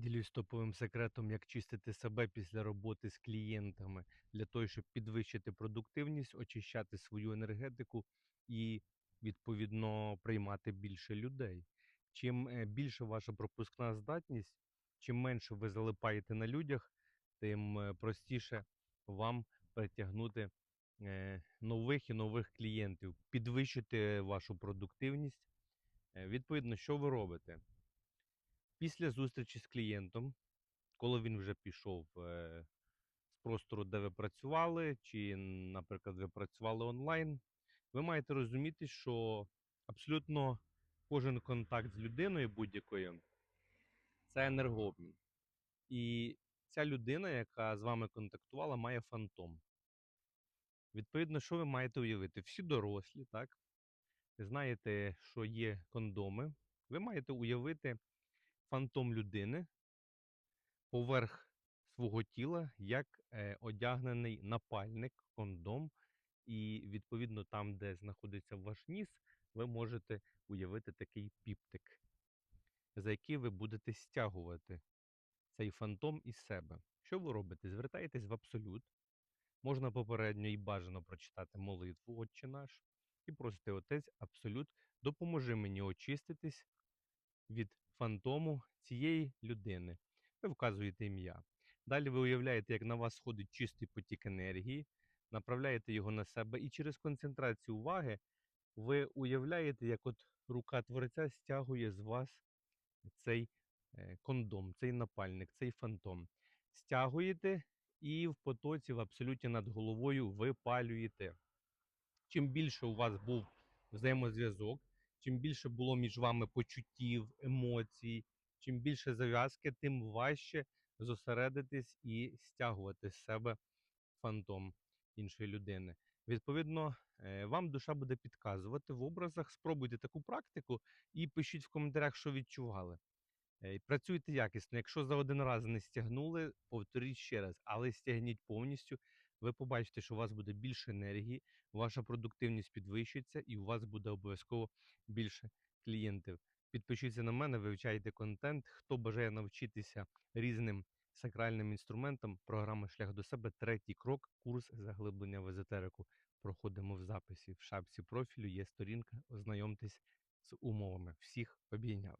Ділюсь топовим секретом, як чистити себе після роботи з клієнтами для того, щоб підвищити продуктивність, очищати свою енергетику і відповідно приймати більше людей. Чим е, більше ваша пропускна здатність, чим менше ви залипаєте на людях, тим е, простіше вам притягнути е, нових і нових клієнтів, підвищити вашу продуктивність. Відповідно, що ви робите? Після зустрічі з клієнтом, коли він вже пішов е, з простору, де ви працювали, чи, наприклад, ви працювали онлайн, ви маєте розуміти, що абсолютно кожен контакт з людиною будь-якою це енергообмін. І ця людина, яка з вами контактувала, має фантом. Відповідно, що ви маєте уявити? Всі дорослі, так? Знаєте, що є кондоми. Ви маєте уявити фантом людини поверх свого тіла, як е, одягнений напальник, кондом, і відповідно там, де знаходиться ваш ніс, ви можете уявити такий піптик, за який ви будете стягувати цей фантом із себе. Що ви робите? Звертаєтесь в абсолют. Можна попередньо і бажано прочитати молитву Отче наш, і просите Отець Абсолют, допоможи мені очиститись від фантому цієї людини. Ви вказуєте ім'я. Далі ви уявляєте, як на вас сходить чистий потік енергії, направляєте його на себе, і через концентрацію уваги ви уявляєте, як от рука творця стягує з вас цей е, кондом, цей напальник, цей фантом. Стягуєте і в потоці, в абсолюті над головою випалюєте. Чим більше у вас був взаємозв'язок, чим більше було між вами почуттів, емоцій, чим більше зав'язки, тим важче зосередитись і стягувати з себе фантом іншої людини. Відповідно, е, вам душа буде підказувати в образах. Спробуйте таку практику і пишіть в коментарях, що відчували. Е, Працюйте якісно. Якщо за один раз не стягнули, повторіть ще раз, але стягніть повністю. Ви побачите, що у вас буде більше енергії, ваша продуктивність підвищиться, і у вас буде обов'язково більше клієнтів. Підпишіться на мене, вивчайте контент. Хто бажає навчитися різним сакральним інструментам, програма Шлях до себе, третій крок, курс заглиблення в езотерику. Проходимо в записі. В шапці профілю є сторінка. Ознайомтесь з умовами. Всіх обійняв.